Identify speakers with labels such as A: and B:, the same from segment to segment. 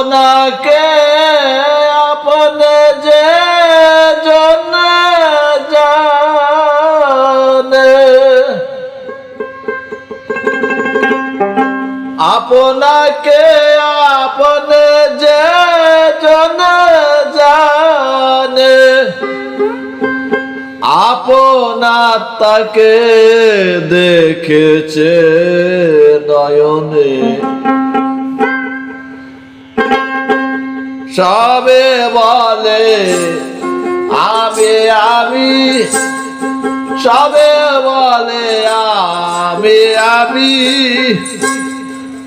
A: আপনাকে আপনে যে জন জানে। আপনাকে আপনে যে জন জানে। আপনার তাকে দেখেছে নয়নে। সবে বলে আমি আমি, সবে বলে আমি আমি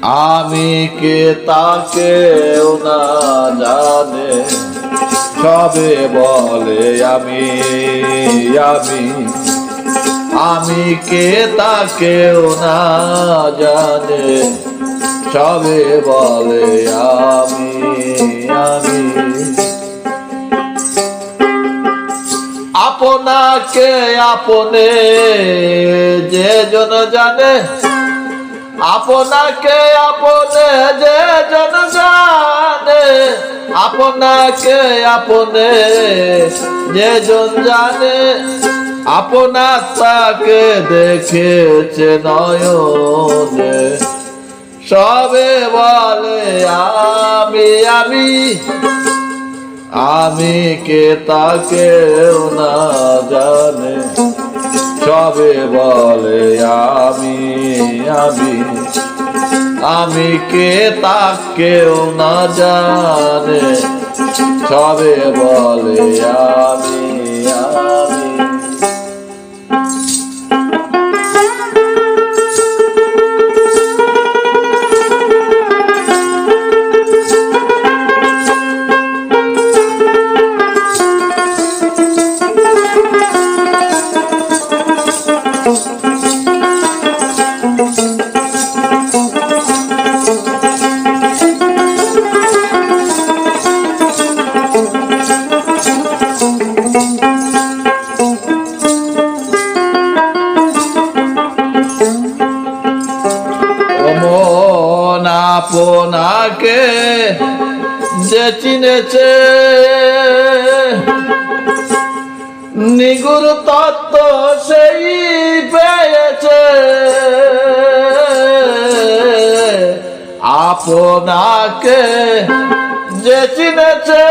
A: আমি কে তাকে না জানে। সবে বলে, আমি আমি আমি কে তাকেও না জানে। সবে বলে আমি আমি। আপনাকে, আপনে, যে জন জানে। আপনাকে, আপনে, যে জন জানে। আপনাকে, আপনে, যে জন জানে। আপনার তাকে দেখেছে নয়নে। সবে বলে আমি আমি আমি কে তাকেও না জানে। সবে বলে আমি আমি আমি কে তাকেও না জানে। সবে বলে আমি আমি। আপনাকে যে চিনেছে নিগুর তত্ত্ব সেই পেয়েছে। আপনাকে যে চিনেছে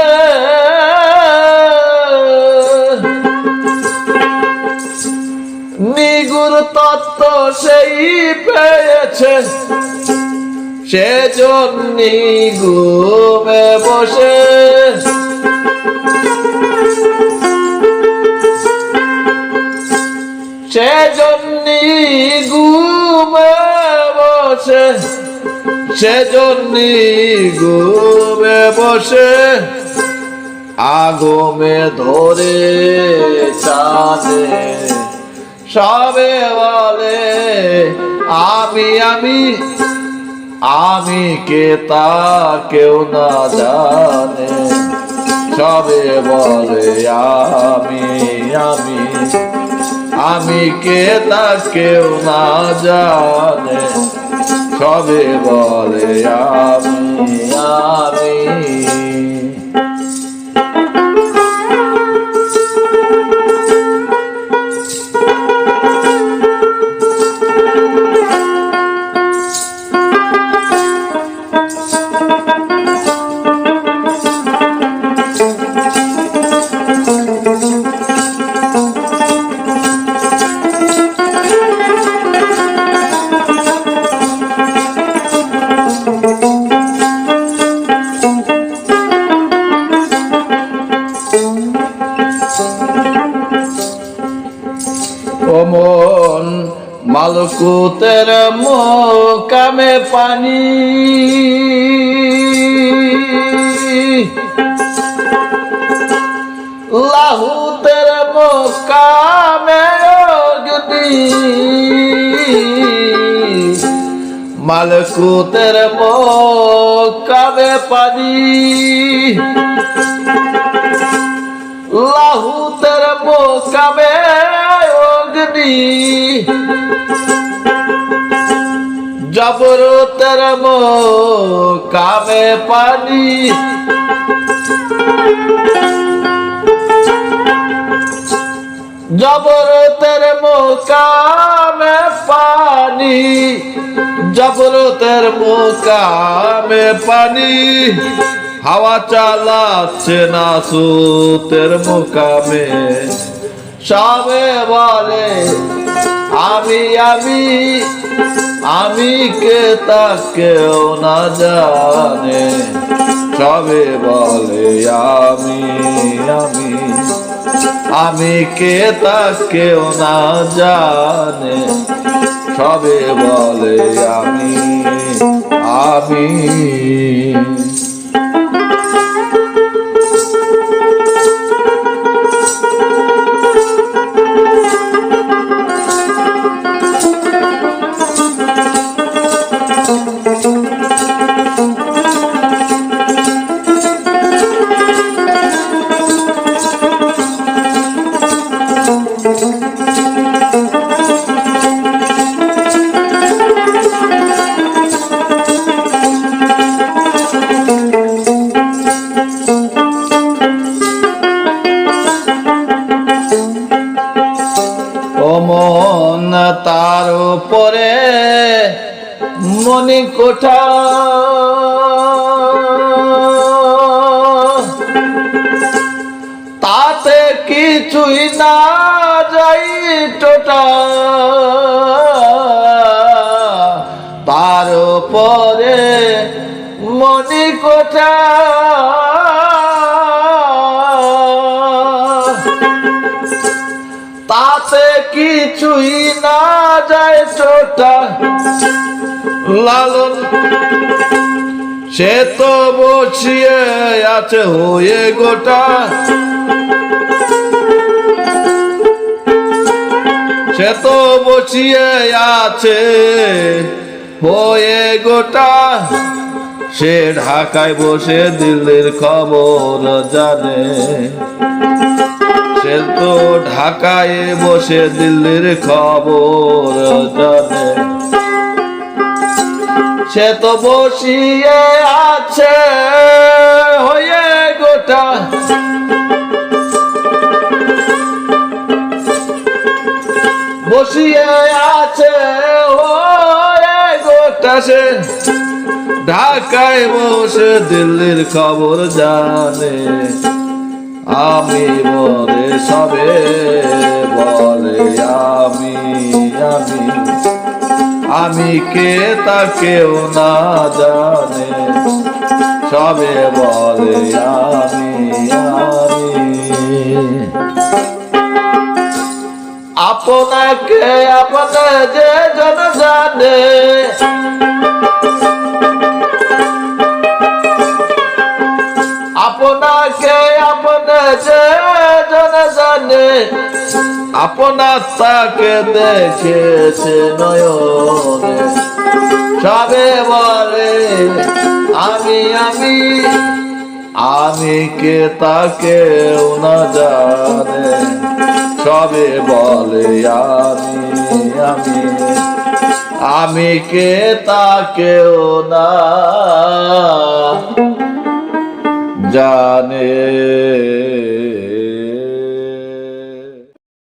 A: নিগুর তত্ত্ব সেই পেয়েছে। সেজন্য ঘুমে বসে। সেজন্য ঘুমে বসে সেজন্য ঘুমে বসে। আগমে ধরে চাঁদে সবে বলে, আমি আমি আমি কে তা কেউ না জানে। সবে বলে আমি আমি আমি কে তা কেউ না জানে। সবে বলে আমি আমি। অমন মালকুতের মোকামে পানি। লাহুতের মোকামে অগ্নি। মালকুতের মোকামে পানি। লাহুতের মোকামে অগ্নি জবরতের কামে পানি। জবরতের কামে পানি। জবরতের কামে পানি। হাওয়া চালাচ্ছে না সুতের মোকামে সবে বলে, আমি আমি আমি কে তাকেও না জানে। সবে বলে, আমি আমি আমি কে তাকেও না জানে। সবে বলে, আমি আমি উপরে মনি কোঠা তাতে কিছুই না যাই টোটা। তার পরে মনি কোঠা কিছুই না যায় চোটা লালন, সে তো বসিয়ে আছে হয়ে গোটা। সে তো বসিয়ে আছে হয়ে গোটা। সে ঢাকায় বসে দিল্লির খবর জানে। সে তো ঢাকায় বসে দিল্লির খবর জানে। সে তো বসিয়ে আছে হয়ে গোটা। বসিয়ে আছে হয়ে গোটা সে। ঢাকায় বসে দিল্লির খবর জানে। আমি বলে সবে বলে, আমি আমি। আমি কে তাকেও না জানে। সবে বলে, আমি আমি। আপনাকে আপনে যে জন জানে আপনার তাকে দেখেছে নয়নে। সবে বলে, আমি আমি আমি কে তাকে না জানে। সবে বলে, আমি আমি আমি কে তাকেও না জানে।